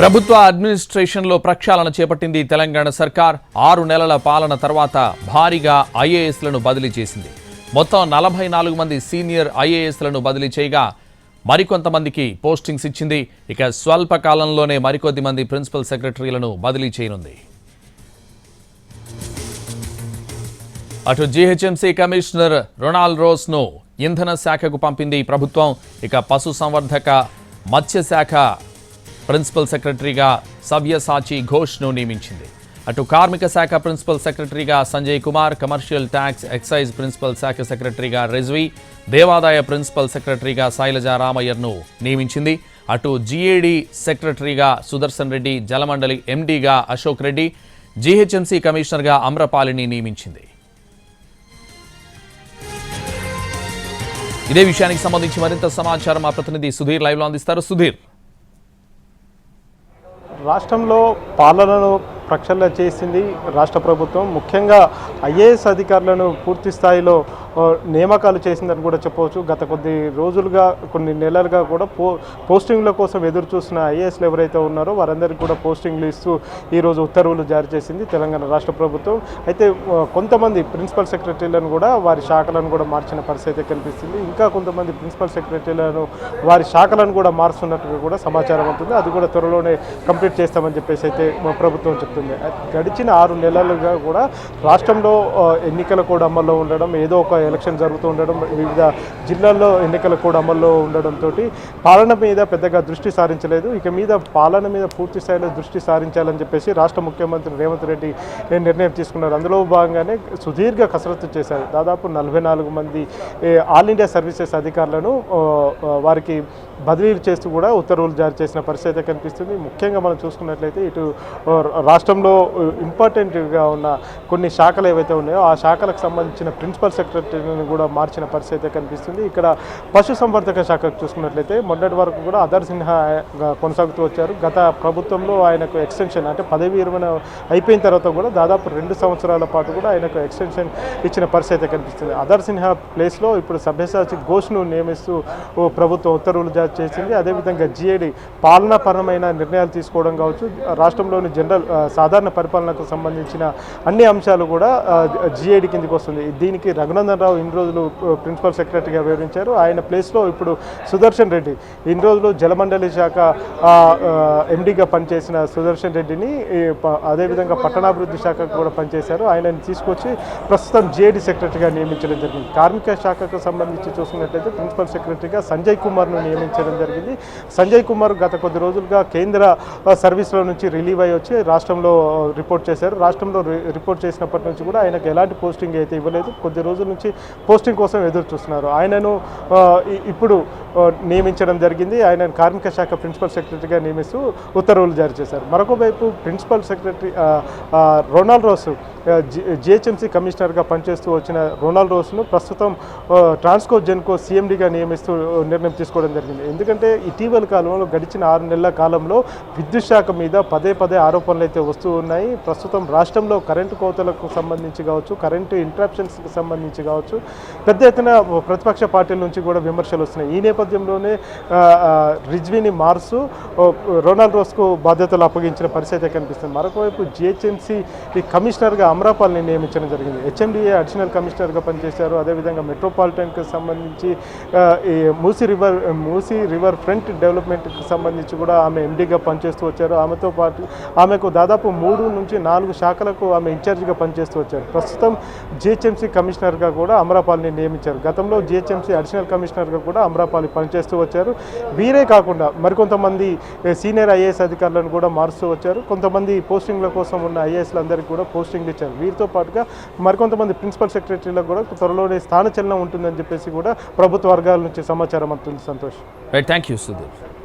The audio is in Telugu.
ప్రభుత్వ అడ్మినిస్ట్రేషన్లో ప్రక్షాళన చేపట్టింది తెలంగాణ సర్కార్. ఆరు నెలల పాలన తర్వాత భారీగా ఐఏఎస్లను బదిలీ చేసింది. మొత్తం నలభై నాలుగు మంది సీనియర్ ఐఏఎస్లను బదిలీ చేయగా మరికొంతమందికి పోస్టింగ్స్ ఇచ్చింది. ఇక స్వల్ప కాలంలోనే మరికొద్ది మంది ప్రిన్సిపల్ సెక్రటరీలను బదిలీ చేయనుంది. అటు జీహెచ్ఎంసీ కమిషనర్ రొనాల్డ్ రోస్ను ఇంధన శాఖకు పంపింది ప్రభుత్వం. ఇక పశు సంవర్ధక ప్రిన్సిపల్ సెక్రటరీగా సవ్యసాచి ఘోష్ను నియమించింది. అటు కార్మిక శాఖ ప్రిన్సిపల్ సెక్రటరీగా Sanjay Kumar commercial tax excise principal శాఖ సెక్రటరీగా రిజ్వీ దేవాదాయ ప్రిన్సిపల్ సెక్రటరీగా శైలజ రామయ్యర్ను నియమించింది. అటు జీఏడీ సెక్రటరీగా సుదర్శన్ రెడ్డి జలమండలి ఎండీగా అశోక్ రెడ్డి జీహెచ్ఎంసీ కమిషనర్గా అమ్రపాలిని నియమించింది. ఇదే విషయానికి సంబంధించి మరింత సమాచారం మా ప్రతినిధి సుధీర్ లైవ్లో అందిస్తారు. సుధీర్. రాష్ట్రంలో పాలనను ప్రక్షాళన చేసింది రాష్ట్ర ప్రభుత్వం. ముఖ్యంగా ఐఏఎస్ అధికారులను పూర్తి స్థాయిలో నియామకాలు చేసిందని కూడా చెప్పవచ్చు. గత కొద్ది రోజులుగా కొన్ని నెలలుగా కూడా పో పోస్టింగ్ల కోసం ఎదురు చూసిన ఐఏఎస్లు ఎవరైతే ఉన్నారో వారందరికీ కూడా పోస్టింగ్లు ఇస్తూ ఈరోజు ఉత్తర్వులు జారీ చేసింది తెలంగాణ రాష్ట్ర ప్రభుత్వం. అయితే కొంతమంది ప్రిన్సిపల్ సెక్రటరీలను కూడా వారి శాఖలను కూడా మార్చిన పరిస్థితి అయితే కనిపిస్తుంది. ఇంకా కొంతమంది ప్రిన్సిపల్ సెక్రటరీలను వారి శాఖలను కూడా మారుస్తున్నట్టుగా కూడా సమాచారం ఉంటుంది. అది కూడా త్వరలోనే కంప్లీట్ చేస్తామని చెప్పేసి అయితే ప్రభుత్వం చెప్తుంది. గడిచిన ఆరు నెలలుగా కూడా రాష్ట్రంలో ఎన్నికల కూడా అమల్లో ఉండడం ఏదో ఒక ఎలక్షన్ జరుగుతూ ఉండడం వివిధ జిల్లాల్లో ఎన్నికల కూడా అమల్లో ఉండడంతో పాలన మీద పెద్దగా దృష్టి సారించలేదు. ఇక మీద పాలన మీద పూర్తి స్థాయిలో దృష్టి సారించాలని చెప్పేసి రాష్ట్ర ముఖ్యమంత్రి రేవంత్ రెడ్డి నిర్ణయం తీసుకున్నారు. అందులో భాగంగానే సుదీర్ఘ కసరత్తు చేశారు. దాదాపు నలభై నాలుగు మంది ఆల్ ఇండియా సర్వీసెస్ అధికారులను వారికి బదిలీలు చేస్తూ కూడా ఉత్తర్వులు జారీ చేసిన పరిస్థితి అయితే కనిపిస్తుంది. ముఖ్యంగా మనం చూసుకున్నట్లయితే ఇటు రాష్ట్రంలో ఇంపార్టెంట్గా ఉన్న కొన్ని శాఖలు ఏవైతే ఉన్నాయో ఆ శాఖలకు సంబంధించిన ప్రిన్సిపల్ సెక్రటరీని కూడా మార్చిన పరిస్థితి అయితే కనిపిస్తుంది. ఇక్కడ పశు సంవర్ధక శాఖకు చూసుకున్నట్లయితే మొన్నటి వరకు కూడా అదర్ సిన్హా కొనసాగుతూ వచ్చారు. గత ప్రభుత్వంలో ఆయనకు ఎక్స్టెన్షన్ అంటే పదవి విరమణ అయిపోయిన తర్వాత కూడా దాదాపు రెండు సంవత్సరాల పాటు కూడా ఆయనకు ఎక్స్టెన్షన్ ఇచ్చిన పరిస్థితి అయితే కనిపిస్తుంది. అదర్ సిన్హా ప్లేస్లో ఇప్పుడు సభ్యసాచి ఘోష్ను నియమిస్తూ ఓ ప్రభుత్వం ఉత్తర్వులు జారీ చేసింది. అదేవిధంగా జిఏడి పాలనాపరమైన నిర్ణయాలు తీసుకోవడం కావచ్చు. రాష్ట్రంలోని జనరల్ సాధారణ పరిపాలనకు సంబంధించిన అన్ని అంశాలు కూడా జిఏడి కిందకి వస్తుంది. దీనికి రఘునందన్ రావు ఇన్ని రోజులు ప్రిన్సిపల్ సెక్రటరీగా వివరించారు ఆయన ప్లేస్లో ఇప్పుడు సుదర్శన్ రెడ్డి. ఇన్ని రోజులు జలమండలి శాఖ ఎండీగా పనిచేసిన సుదర్శన్ రెడ్డిని అదేవిధంగా పట్టణాభివృద్ధి శాఖకు కూడా పనిచేశారు. ఆయనని తీసుకొచ్చి ప్రస్తుతం జేడీ సెక్రటరీగా నియమించడం జరిగింది. కార్మిక శాఖకు సంబంధించి చూసుకున్నట్లయితే ప్రిన్సిపల్ సెక్రటరీగా సంజయ్ కుమార్ను నియమించడం జరిగింది. సంజయ్ కుమార్ గత కొద్ది రోజులుగా కేంద్ర సర్వీస్లో నుంచి రిలీవ్ అయ్యి వచ్చి రాష్ట్రంలో రిపోర్ట్ చేశారు. రాష్ట్రంలో రిపోర్ట్ చేసినప్పటి నుంచి కూడా ఆయనకు ఎలాంటి పోస్టింగ్ అయితే ఇవ్వలేదు. కొద్ది రోజుల నుంచి పోస్టింగ్ కోసం ఎదురు చూస్తున్నారు. ఆయనను ఇప్పుడు నియమించడం జరిగింది. ఆయన కార్మిక శాఖ ప్రిన్సిపల్ సెక్రటరీగా నియమిస్తూ ఉత్తర్వులు జారీ చేశారు. మరొక వైపు principal secretary Ronald Rose GHMC కమిషనర్గా పనిచేస్తూ వచ్చిన రొనాల్డ్ రోస్ను ప్రస్తుతం ట్రాన్స్కో జెన్కో సీఎండీగా నియమిస్తూ నిర్ణయం తీసుకోవడం జరిగింది. ఎందుకంటే ఇటీవల కాలంలో గడిచిన ఆరు నెలల కాలంలో విద్యుత్ శాఖ మీద పదే పదే ఆరోపణలు అయితే వస్తూ ఉన్నాయి. ప్రస్తుతం రాష్ట్రంలో కరెంటు కోతలకు సంబంధించి కావచ్చు కరెంటు ఇంట్రాప్షన్స్కి సంబంధించి కావచ్చు పెద్ద ఎత్తున ప్రతిపక్ష పార్టీల నుంచి కూడా విమర్శలు వస్తున్నాయి. ఈ నేపథ్యంలోనే రిజ్వీని మార్సు రొనాల్డ్ రోస్కు బాధ్యతలు అప్పగించిన పరిస్థితి కనిపిస్తుంది. మరొకవైపు జిహెచ్ఎంసీ ఈ కమిషనర్గా అమరాపాల్ని నియమించడం జరిగింది. హెచ్ఎండిఏ అడిషనల్ కమిషనర్గా పనిచేశారు. అదేవిధంగా మెట్రోపాలిటన్కి సంబంధించి ఈ Musi river Musi river front డెవలప్మెంట్కి సంబంధించి కూడా ఆమె ఎండీగా పనిచేస్తూ వచ్చారు. ఆమెతో పాటు ఆమెకు దాదాపు మూడు నుంచి నాలుగు శాఖలకు ఆమె ఇన్ఛార్జిగా పనిచేస్తూ వచ్చారు. ప్రస్తుతం జిహెచ్ఎంసీ కమిషనర్గా కూడా అమరాపాలిని నియమించారు. గతంలో జిహెచ్ఎంసీ అడిషనల్ కమిషనర్గా కూడా అమరాపాలి పనిచేస్తూ వచ్చారు. వీరే కాకుండా మరికొంతమంది సీనియర్ ఐఏఎస్ అధికారులను కూడా మారుస్తూ వచ్చారు. కొంతమంది పోస్టింగ్ల కోసం ఉన్న ఐఏఎస్లందరికీ కూడా పోస్టింగ్లు ఇచ్చారు. వీరితో పాటుగా మరికొంతమంది ప్రిన్సిపల్ సెక్రటరీలకు కూడా త్వరలోనే స్థానచలనం ఉంటుందని చెప్పేసి కూడా ప్రభుత్వ వర్గాల నుంచి సమాచారం అందుతుంది Santosh. Right thank you Sudheer